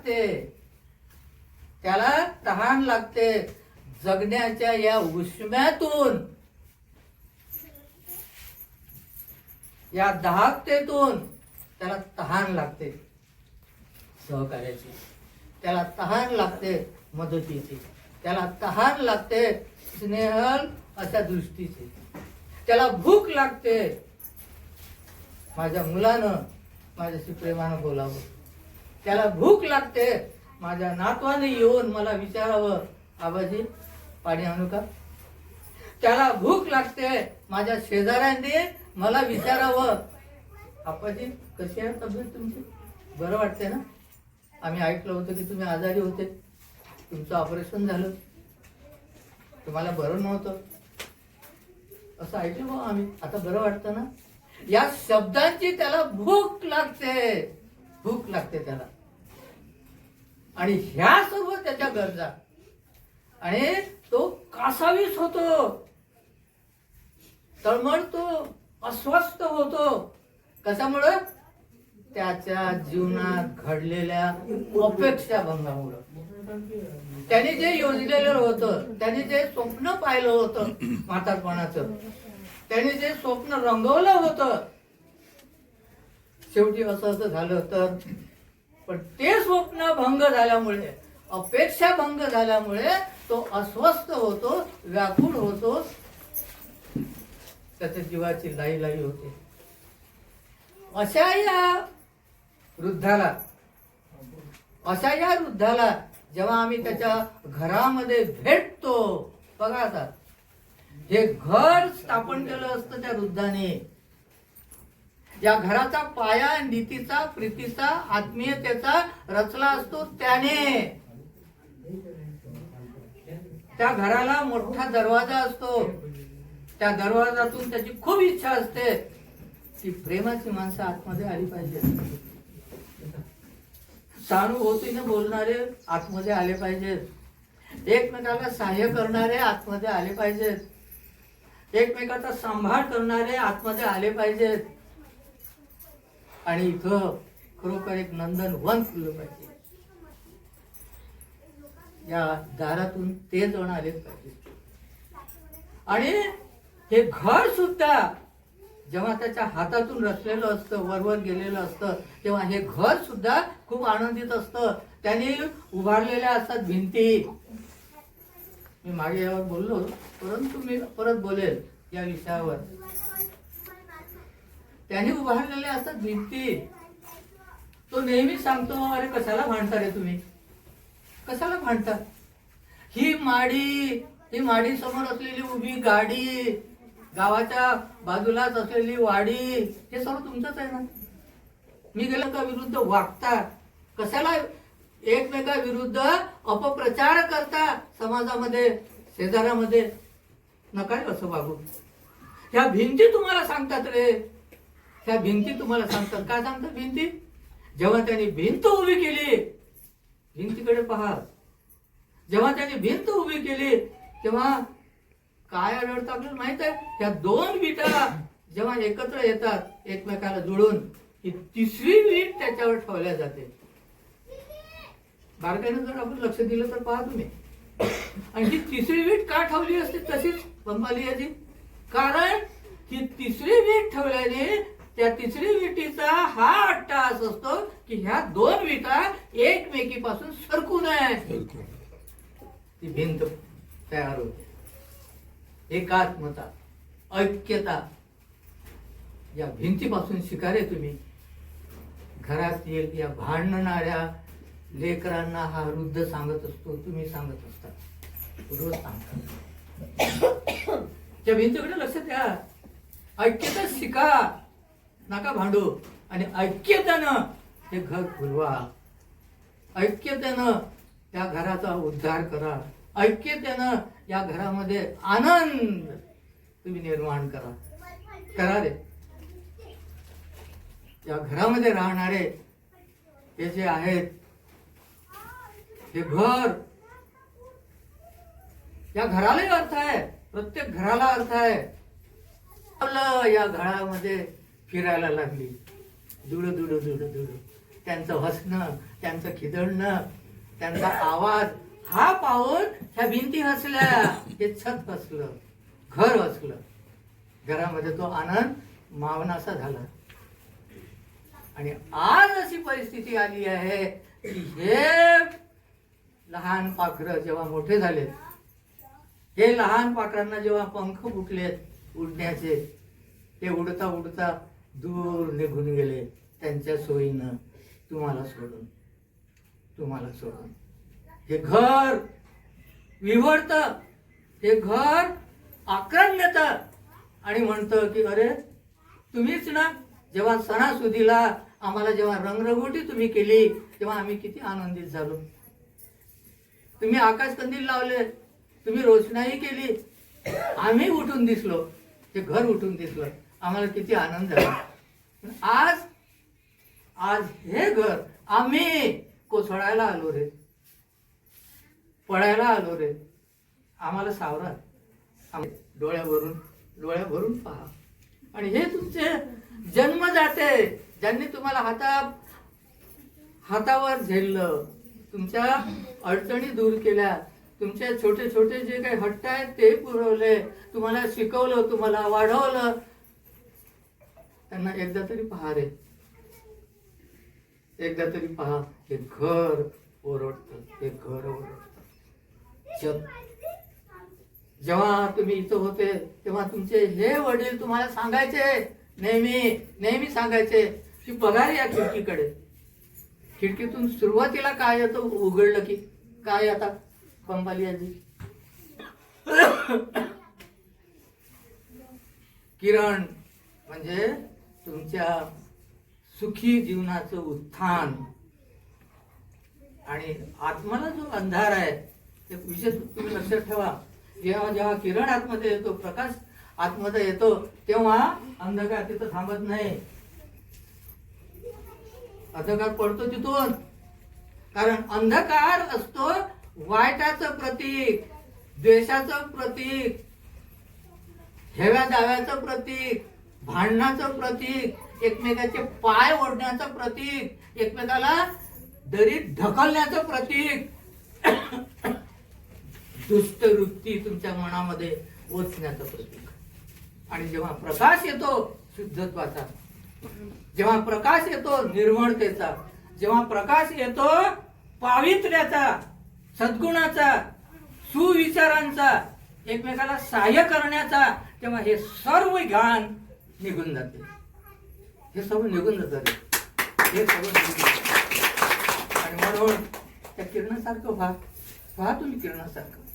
लागते. त्याला तहान लागते जगण्याच्या या उष्म्यातून. या दाहकतेतून त्याला तहान लागते. सहकार्याची. त्याला तहान लागते मदतीची. त्याला तहान लागते स्नेहल अशा दृष्टीची. त्याला भूक लागते. माझ्या मुलानं माझ्याशी प्रेमानं बोलावं. त्याला भूक लागते. माझ्या नातवाने येऊन मला विचारावं आबाजी पाणी आणू का? त्याला भूक लागते. माझ्या शेजाऱ्यांनी मला विचारावं आपाजी कशी आहे तब्येत तुमची? बरं वाटते ना. आम्ही ऐकलं होतं की तुम्ही आजारी होते. तुमचं ऑपरेशन झालं. तुम्हाला बरं नव्हतं. असं ऐकलं बा आम्ही. आता बरं वाटतं ना? या शब्दांची त्याला भूक लागते. भूक लागते त्याला. आणि ह्या सर्व त्याच्या गरजा. आणि तो कासावीस होतो. तळमळतो अस्वस्थ होतो. कशामुळं? त्याच्या जीवनात घडलेल्या अपेक्षा भंगामुळं. त्याने जे योजलेलं होतं त्याने जे स्वप्न पाहिलं होतं म्हातारपणाचं त्याने जे स्वप्न रंगवलं होतं शेवटी असं असं झालं तर पण ते स्वप्न भंग झाल्यामुळे अपेक्षा भंग झाल्यामुळे तो अस्वस्थ होतो व्याकुळ होतो. त्याच्या जीवाची लाई लाई होते. अशा या वृद्धाला अशा या वृद्धाला जेव्हा आम्ही त्याच्या घरामध्ये भेटतो बघा आता हे घर स्थापन केलं असतं त्या वृद्धाने या घराचा पाया नीतीचा प्रीतीचा आत्मीयतेचा रचला असतो त्याने. त्या घराला मोठा दरवाजा असतो. त्या दरवाजातून त्याची खूप इच्छा असते की प्रेमाची माणसं आतमध्ये आली पाहिजे. सहानुभूतीने बोलणारे आतमध्ये आले पाहिजेत एकमेकाला सहाय्य करणारे आतमध्ये आले पाहिजेत. एकमेकाचा सांभाळ करणारे आतमध्ये आले पाहिजेत. आणि इथं खरोखर एक नंदन वन फुललं पाहिजे. या दारातून ते जण आले पाहिजे. आणि हे घर सुद्धा जेव्हा त्याच्या हातातून रचलेलं असतं वरवर गेलेलं असतं तेव्हा हे घर सुद्धा खूप आनंदित असतं. त्यांनी उभारलेल्या असतात भिंती. मी मागे यावर बोललो परंतु मी परत बोलेल या विषयावर. त्याने उभारलेल्या असतात भिंती. तो नेहमी सांगतो अरे कशाला भांडता रे तुम्ही? कशाला भांडता? ही माडी ही माडी समोर असलेली उभी गाडी गावाच्या बाजूलाच असलेली वाडी हे सर्व तुमचंच आहे ना? मी गेलं का विरुद्ध वागता कशाला एकमेका विरुद्ध अपप्रचार करता समाजामध्ये शेजाऱ्यामध्ये? नका असं वागू. ह्या भिंती तुम्हाला सांगतात रे. त्या भिंती तुम्हाला सांगतात. काय सांगतात भिंती? जेव्हा त्यांनी भिंत उभी केली भिंतीकडे पहा. जेव्हा त्यांनी भिंत उभी केली तेव्हा काय आढळतं आपल्याला माहीत आहे? त्या दोन विटा जेव्हा एकत्र येतात एकमेकाला जुळून ही तिसरी वीट त्याच्यावर ठेवल्या जाते. बारकाईनं जर आपण लक्ष दिलं तर पहा तुम्ही. आणि ही तिसरी वीट का ठेवली असते तशीच? बंबाली याची कारण ही तिसरी वीट ठेवल्याने त्या तिसरी विटीचा हा अट्टास असतो की ह्या दोन विटा एकमेकीपासून सरकू नये ती भिंत तयार होते. एकात्मता ऐक्यता या भिंतीपासून शिकारे तुम्ही. घरात येईल या भांडणाऱ्या लेकरांना हा वृद्ध सांगत असतो तुम्ही सांगत असता. रोज सांगता. त्या भिंतीकडे लक्ष द्या. ऐक्यता शिका. नका भांडू. आणि ऐक्यतेनं हे घर फुलवा ऐक्यतेनं त्या घराचा उद्धार करा. ऐक्यतेनं या घरामध्ये आनंद तुम्ही निर्माण करा. करा रे. या घरामध्ये राहणारे हे जे आहेत हे घर या घरालाही अर्थ आहे. प्रत्येक घराला अर्थ आहे. आपलं या घरामध्ये फिरायला लागली. दुड दुड दुड दुड. त्यांचं हसणं त्यांचं खिदळणं त्यांचा आवाज हा पाहून ह्या भिंती हसल्या. हे छत हसलं घर हसलं. घरामध्ये तो आनंद मावनासा झाला. आणि आज अशी परिस्थिती आली आहे की हे लहान पाखरं जेव्हा मोठे झाले हे लहान पाखरांना जेव्हा पंख फुटलेत उडण्याचे ते उडता उडता दूर निघून गेले त्यांच्या सोयीनं तुम्हाला सोडून. तुम्हाला सोडून. हे घर विवडत हे घर आक्रम्यत आणि म्हणतं की अरे तुम्हीच ना जेव्हा सणासुदीला आम्हाला जेव्हा रंगरंगोटी तुम्ही केली तेव्हा आम्ही किती आनंदित झालो. तुम्ही आकाश कंदील लावले तुम्ही रोषणाई केली. आम्ही उठून दिसलो ते घर उठून दिसलं. आम्हाला किती आनंद झाला. आज आज हे घर आम्ही कोसळायला आलो रे. पडायला आलो रे. आम्हाला सावरा आम- डोळ्यावरून डोळ्यावरून पहा. आणि हे तुमचे जन्म जाते ज्यांनी तुम्हाला हाता हातावर झेललं तुमच्या अडचणी दूर केल्या तुमचे छोटे छोटे जे काही हट्ट आहेत ते पुरवले तुम्हाला शिकवलं तुम्हाला वाढवलं त्यांना एकदा तरी पहा रे एकदा तरी पहा हे घर ओरडतं हे घर ओरडतं. जेव्हा तुम्ही इथं होते तेव्हा तुमचे हे वडील तुम्हाला सांगायचे नेहमी नेहमी सांगायचे की पगार या खिडकीकडे. खिडकीतून सुरुवातीला काय येतं उघडलं की काय आता? पंपाली आजी. किरण म्हणजे तुमच्या सुखी जीवनाचं उत्थान आणि आत्माला जो अंधार आहे ते विशेष तुम्ही लक्षात ठेवा. जेव्हा जेव्हा किरण आतमध्ये येतो प्रकाश आतमध्ये येतो तेव्हा अंधकार तिथं थांबत नाही. अंधकार पडतो तिथून. कारण अंधकार असतो वाईटाचं प्रतीक द्वेषाचं प्रतीक हेव्या दाव्याचं प्रतीक भांडणाचं प्रतीक एकमेकाचे पाय ओढण्याचं प्रतीक एकमेकाला दरीत ढकलण्याचं प्रतीक. दुष्ट वृत्ती तुमच्या मनामध्ये ओचण्याचं प्रतीक. आणि जेव्हा प्रकाश येतो शुद्धत्वाचा जेव्हा प्रकाश येतो निर्मळतेचा जेव्हा प्रकाश येतो पावित्र्याचा सद्गुणाचा सुविचारांचा एकमेकाला सहाय्य करण्याचा तेव्हा हे सर्व घाण निघून जाते. हे सर्व निघून जातात हे सर्व निघून आणि म्हणून त्या किरणासारखं व्हा. व्हा तुम्ही किरणासारखं.